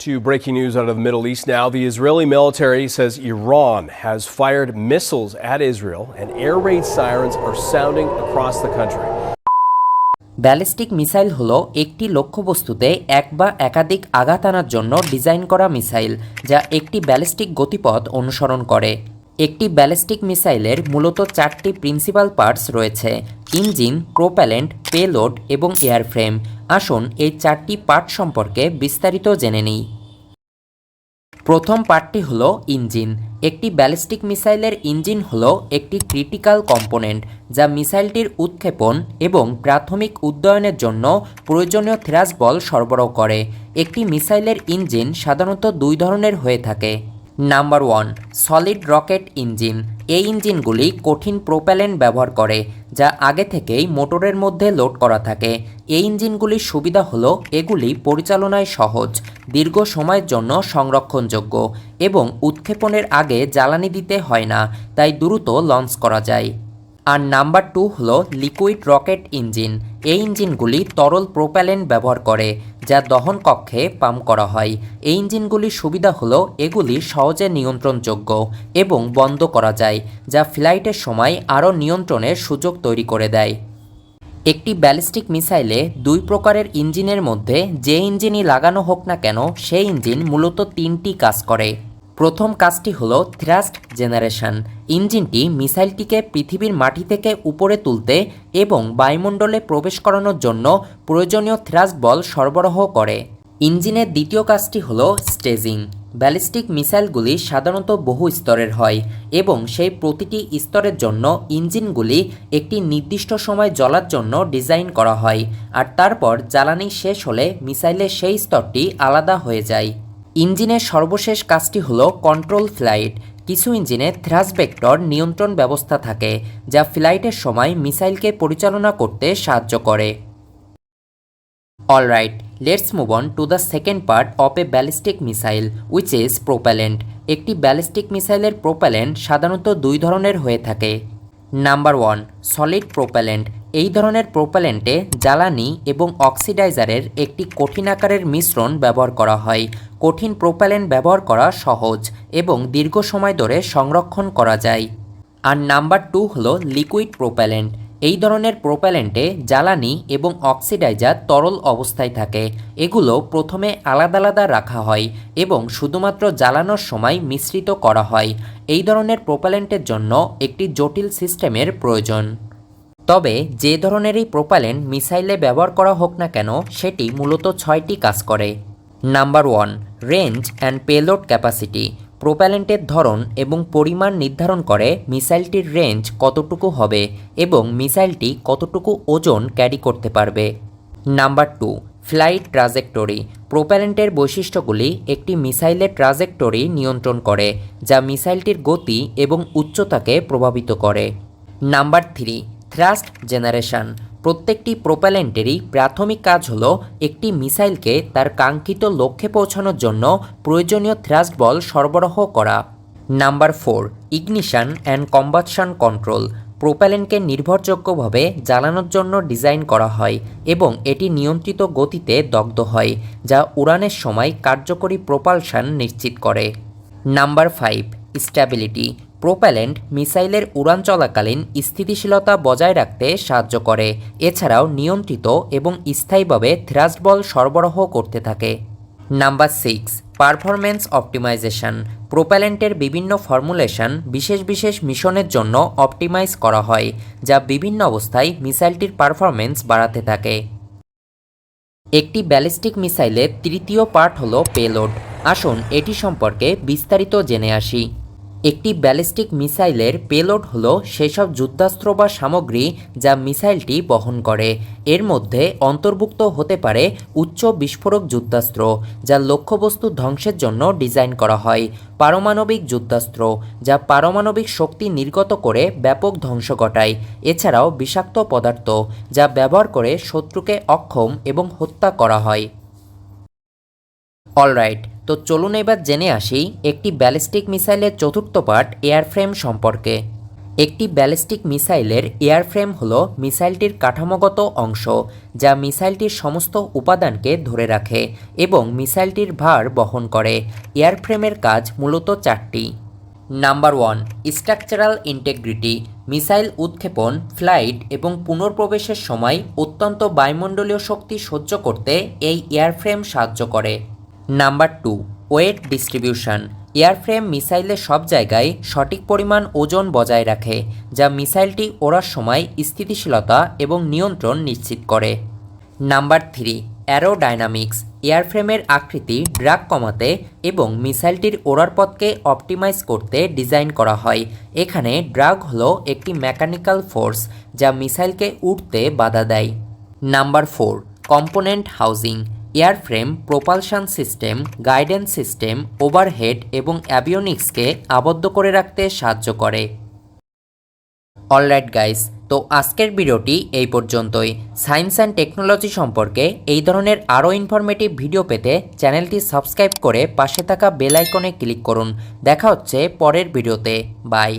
To breaking news out of the Middle East now. The Israeli military says Iran has fired missiles at Israel, and air raid sirens are sounding across the country. Ballistic missile হলো একটি লক্ষ্যবস্তুতে এক বা একাধিক আঘাত আনার জন্য design করা missile যা একটি ব্যালিস্টিক গতিপথ অনুসরণ করে একটি ব্যালিস্টিক মিসাইলের মূলত চারটি প্রিন্সিপাল পার্টস রয়েছে, ইঞ্জিন, প্রোপ্যালেন্ট, পেলোড এবং এয়ারফ্রেম। আসুন এই চারটি পার্ট সম্পর্কে বিস্তারিত জেনে নিই। প্রথম পার্টটি হল ইঞ্জিন। একটি ব্যালিস্টিক মিসাইলের ইঞ্জিন হল একটি ক্রিটিক্যাল কম্পোনেন্ট যা মিসাইলটির উৎক্ষেপণ এবং প্রাথমিক উদ্যয়নের জন্য প্রয়োজনীয় থ্রাস বল সরবরাহ করে। একটি মিসাইলের ইঞ্জিন সাধারণত দুই ধরনের হয়ে থাকে। Number one, solid rocket engine. এই ইঞ্জিনগুলি কঠিন প্রোপ্যালেন্ট ব্যবহার করে, যা আগে থেকেই মোটরের মধ্যে লোড করা থাকে। এই ইঞ্জিনগুলির সুবিধা হলো, এগুলি পরিচালনায় সহজ, দীর্ঘ সময়ের জন্য সংরক্ষণযোগ্য এবং উৎক্ষেপণের আগে জ্বালানি দিতে হয় না, তাই দ্রুত লঞ্চ করা যায়। আর নাম্বার টু হলো, লিকুইড রকেট ইঞ্জিন। এই ইঞ্জিনগুলি তরল প্রোপ্যালেন্ট ব্যবহার করে যা দহন কক্ষে পাম্প করা হয়। এই ইঞ্জিনগুলির সুবিধা হলো এগুলি সহজে নিয়ন্ত্রণযোগ্য এবং বন্ধ করা যায়, যা ফ্লাইটের সময় আরও নিয়ন্ত্রণের সুযোগ তৈরি করে দেয়। একটি ব্যালিস্টিক মিসাইলে দুই প্রকারের ইঞ্জিনের মধ্যে যে ইঞ্জিনই লাগানো হোক না কেন, সেই ইঞ্জিন মূলত তিনটি কাজ করে। প্রথম কাজটি হল থ্রাস্ট জেনারেশন ইঞ্জিনটি মিসাইলটিকে পৃথিবীর মাটি থেকে উপরে তুলতে এবং বায়ুমণ্ডলে প্রবেশ করানোর জন্য প্রয়োজনীয় থ্রাস্ট বল সরবরাহ করে। ইঞ্জিনের দ্বিতীয় কাজটি হল স্টেজিং ব্যালিস্টিক মিসাইলগুলি সাধারণত বহু স্তরের হয় এবং সেই প্রতিটি স্তরের জন্য ইঞ্জিনগুলি একটি নির্দিষ্ট সময় জ্বলার জন্য ডিজাইন করা হয়। আর তারপর জ্বালানি শেষ হলে মিসাইলের সেই স্তরটি আলাদা হয়ে যায়। ইঞ্জিনের সর্বশেষ কাজটি হল কন্ট্রোল ফ্লাইট কিছু ইঞ্জিনে থ্রাস ভেক্টর নিয়ন্ত্রণ ব্যবস্থা থাকে, যা ফ্লাইটের সময় মিসাইলকে পরিচালনা করতে সাহায্য করে। Alright let's move on to the second part of a ballistic missile which is propellant একটি ব্যালিস্টিক মিসাইলের প্রোপ্যালেন্ট সাধারণত দুই ধরনের হয়ে থাকে। নাম্বার ওয়ান সলিড প্রোপ্যালেন্ট এই ধরনের প্রোপ্যালেন্টে জ্বালানি এবং অক্সিডাইজারের একটি কঠিন আকারের মিশ্রণ ব্যবহার করা হয়। কঠিন প্রোপ্যালেন্ট ব্যবহার করা সহজ এবং দীর্ঘ সময় ধরে সংরক্ষণ করা যায়। আর নাম্বার টু হলো লিকুইড প্রোপ্যালেন্ট এই ধরনের প্রোপ্যালেন্টে জ্বালানি এবং অক্সিডাইজার তরল অবস্থায় থাকে। এগুলো প্রথমে আলাদা আলাদা রাখা হয় এবং শুধুমাত্র জ্বালানোর সময় মিশ্রিত করা হয়। এই ধরনের প্রোপ্যালেন্টের জন্য একটি জটিল সিস্টেমের প্রয়োজন। তবে যে ধরনেরই প্রোপ্যালেন্ট মিসাইলে ব্যবহার করা হোক না কেন, সেটি মূলত ছয়টি কাজ করে। Number one, range and payload capacity. প্রোপ্যালেন্টের ধরন এবং পরিমাণ নির্ধারণ করে মিসাইলটির রেঞ্জ কতটুকু হবে এবং মিসাইলটি কতটুকু ওজন ক্যারি করতে পারবে। Number two, flight trajectory. প্রোপ্যালেন্টের বৈশিষ্ট্যগুলি একটি মিসাইলের ট্রাজেক্টরি নিয়ন্ত্রণ করে, যা মিসাইলটির গতি এবং উচ্চতাকে প্রভাবিত করে। নাম্বার থ্রি থ্রাস্ট জেনারেশন প্রত্যেকটি প্রোপ্যালেন্টেরই প্রাথমিক কাজ হল একটি মিসাইলকে তার কাঙ্ক্ষিত লক্ষ্যে পৌঁছানোর জন্য প্রয়োজনীয় থ্রাস্ট বল সরবরাহ করা। Number four ignition and combustion control প্রোপ্যালেন্টকে নির্ভরযোগ্যভাবে জ্বালানোর জন্য ডিজাইন করা হয় এবং এটি নিয়ন্ত্রিত গতিতে দগ্ধ হয়, যা উড়ানের সময় কার্যকরী প্রোপালশন নিশ্চিত করে। নাম্বার ফাইভ স্ট্যাবিলিটি প্রোপ্যালেন্ট মিসাইলের উড়ান চলাকালীন স্থিতিশীলতা বজায় রাখতে সাহায্য করে। এছাড়াও নিয়ন্ত্রিত এবং স্থায়ীভাবে থ্রাস্ট বল সরবরাহ করতে থাকে। Number six, performance optimisation. প্রোপ্যালেন্টের বিভিন্ন ফর্মুলেশন বিশেষ বিশেষ মিশনের জন্য অপটিমাইজ করা হয়, যা বিভিন্ন অবস্থায় মিসাইলটির পারফরম্যান্স বাড়াতে থাকে। একটি ব্যালিস্টিক মিসাইলের তৃতীয় পার্ট হল পেলোড। আসুন এটি সম্পর্কে বিস্তারিত জেনে আসি। একটি ব্যালিস্টিক মিসাইলের পেলোড হলো সেসব যুদ্ধাস্ত্র বা সামগ্রী যা মিসাইলটি বহন করে। এর মধ্যে অন্তর্ভুক্ত হতে পারে উচ্চ বিস্ফোরক যুদ্ধাস্ত্র, যা লক্ষ্যবস্তু ধ্বংসের জন্য ডিজাইন করা হয়। পারমাণবিক যুদ্ধাস্ত্র, যা পারমাণবিক শক্তি নির্গত করে ব্যাপক ধ্বংস ঘটায়। এছাড়াও বিষাক্ত পদার্থ, যা ব্যবহার করে শত্রুকে অক্ষম এবং হত্যা করা হয়। অলরাইট তো চলুন এবার জেনে আসি একটি ব্যালিস্টিক মিসাইলের চতুর্থ পার্ট এয়ারফ্রেম সম্পর্কে। একটি ব্যালিস্টিক মিসাইলের এয়ারফ্রেম হল মিসাইলটির কাঠামোগত অংশ, যা মিসাইলটির সমস্ত উপাদানকে ধরে রাখে এবং মিসাইলটির ভার বহন করে। এয়ারফ্রেমের কাজ মূলত চারটি। Number one, structural integrity, missile উৎক্ষেপণ, ফ্লাইট এবং পুনর্প্রবেশের সময় অত্যন্ত বায়ুমণ্ডলীয় শক্তি সহ্য করতে এই এয়ারফ্রেম সাহায্য করে। Number two weight distribution airframe মিসাইলের সব জায়গায় সঠিক পরিমাণ ওজন বজায় রাখে, যা মিসাইলটি ওড়ার সময় স্থিতিশীলতা এবং নিয়ন্ত্রণ নিশ্চিত করে। নাম্বার থ্রি অ্যারোডাইনামিক্স এয়ারফ্রেমের আকৃতি ড্রাগ কমাতে এবং মিসাইলটির ওড়ার পথকে অপটিমাইজ করতে ডিজাইন করা হয়। এখানে ড্রাগ হলো একটি মেকানিক্যাল ফোর্স যা মিসাইলকে উঠতে বাধা দেয়। Number four component housing airframe, propulsion system, guidance system, overhead এবং অ্যাভিওনিক্সকে আবদ্ধ করে রাখতে সাহায্য করে। অলরাইট গাইস, তো আজকের ভিডিওটি এই পর্যন্তই। সায়েন্স অ্যান্ড টেকনোলজি সম্পর্কে এই ধরনের আরও ইনফরমেটিভ ভিডিও পেতে চ্যানেলটি সাবস্ক্রাইব করে পাশে থাকা বেল আইকনে ক্লিক করুন। দেখা হচ্ছে পরের ভিডিওতে। বাই।